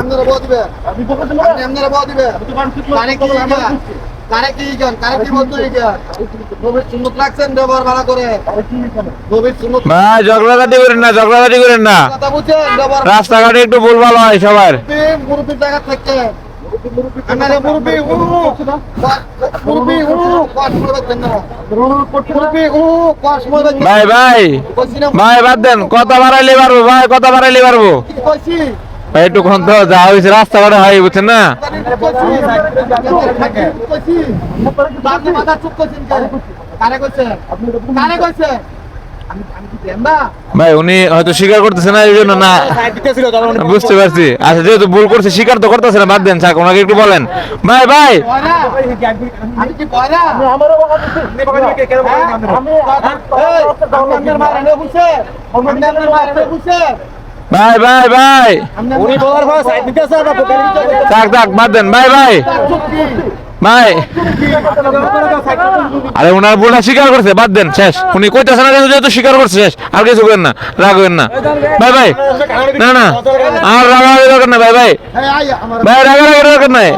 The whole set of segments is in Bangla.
আপনারা বল দিবে। আপনি বকে দিন আপনারা বল দিবে। আমি তো মানুষ কারে কি কারে কি ইগান কারে কি বলতো ইগান নবীর সুন্নত লাগছেন ব্যবহার ভালো করে। নবীর সুন্নত ভাই ঝগড়াঝাটি করেন না ঝগড়াঝাটি করেন না। কথা বুঝছেন? রাস্তাঘাটে একটু ভুল ভালো হয় সবার। মুরব্বি জায়গা থেকে। আপনারা মুরব্বি উ মুরব্বি উ কষ্ট করে না মুরব্বি উ কষ্ট করে বেচছেন ভাই। ভাই না। ভাই বাদ দেন। কথা বাড়াইলে পারব ভাই কথা বাড়াইলে পারব কইছি? একটু তো যা হয়েছে রাস্তাঘাটে হয় বুঝছেন না ভাই উনি হয়তো স্বীকার করতেছে না জন্য না বুঝতে পারছি আচ্ছা যেহেতু ভুল করছে স্বীকার তো করতেছে না বাদ দেন থাক ওনাকে একটু বলেন ভাই ভাই আমি ভাই ভাই ভাই। উনি বলার সাইড দিতে আছে থাক থাক বাদ দেন। ভাই ভাই। ভাই। আরে ওনার ভুলটা স্বীকার করছে। বাদ দেন শেষ। উনি কইতেছে না যেহেতু স্বীকার করছে শেষ। আর কিছু করেন না রাগ হবেন না। ভাই ভাই। না না আর রাগারাগি দরকার নাই ভাই ভাই। ভাই রাগারাগি দরকার নাই।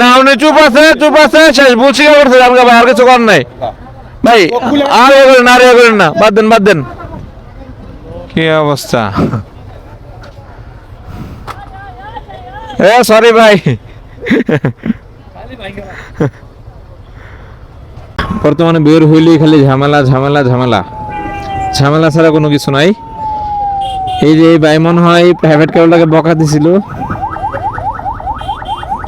না উনি চুপ আছে চুপ আছে শেষ। ভুল স্বীকার করছে ভাই আর কিছু করার নাই। ভাই আর এ করেন না, আর এ করেন না। বাদ দেন বাদ দেন। কি অবস্থা? এ সরি ভাই। বর্তমানে বের হইলেই খালি ঝামেলা ঝামেলা ঝামেলা। ঝামেলা ছাড়া কোনো কিছু নাই। এই যে ভাই মনে হয় প্রাইভেট কারোটাকে বকা দিছিল।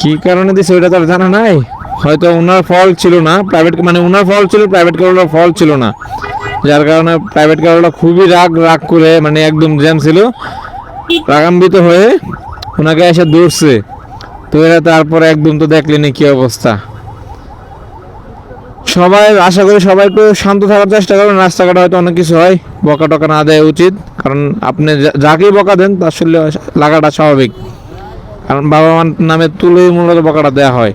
কি কারণে দিছে ওইটা তো জানা নাই? হয়তো ওনার ফল ছিল না প্রাইভেট মানে ওনার ফল ছিল প্রাইভেট কারোটার ফল ছিল না। যার কারণে প্রাইভেট কারোটা খুবই রাগ রাগ করে মানে একদম জ্যাম ছিল। রাগান্বিত হয়ে ওনাকে এসে দৌড়ছে তো এরা তারপরে একদম তো দেখলেনি কি অবস্থা। সবাই, আশা করি সবাই একটু শান্ত থাকার চেষ্টা করবেন রাস্তাঘাটে হয়তো অনেক কিছু হয় বকা টকা না দেওয়া উচিত। কারণ আপনি যাকেই বকা দেন, তার আসলে লাগাটা স্বাভাবিক। কারণ বাবা মার নামে তুলেই মূলত বকাটা দেওয়া হয়।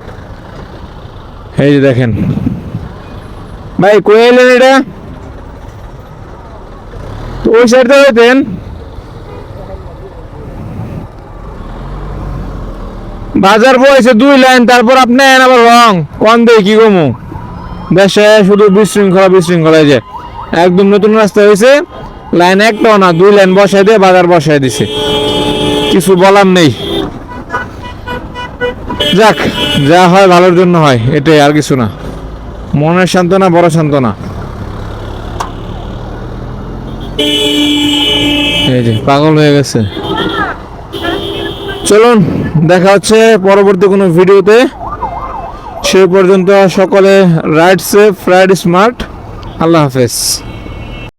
এই যে দেখেন। ভাই, কই এলেন এটা? তো ওই সাইডে হইতেন বাজার বয়েছে দুই লাইন, তারপর আপনি আবার রং। কোন দেই কি গমু দেশে শুধু বিশৃঙ্খলা বিশৃঙ্খলা যে। একদম নতুন রাস্তা হয়েছে লাইন একটাও না, দুই লাইন বসাই দিয়ে বাজার বসাই দিছে। কিছু বলার নেই। যাক, যা হয় ভালোর জন্য হয়, এটাই আর কিছু না। মনের সান্ত্বনা, বড় সান্ত্বনা। পাগল হয়ে গেছে। চলুন, দেখা হচ্ছে পরবর্তী কোনো ভিডিওতে। সে পর্যন্ত সকলে রাইড সেফ রাইড স্মার্ট আল্লাহ হাফেজ।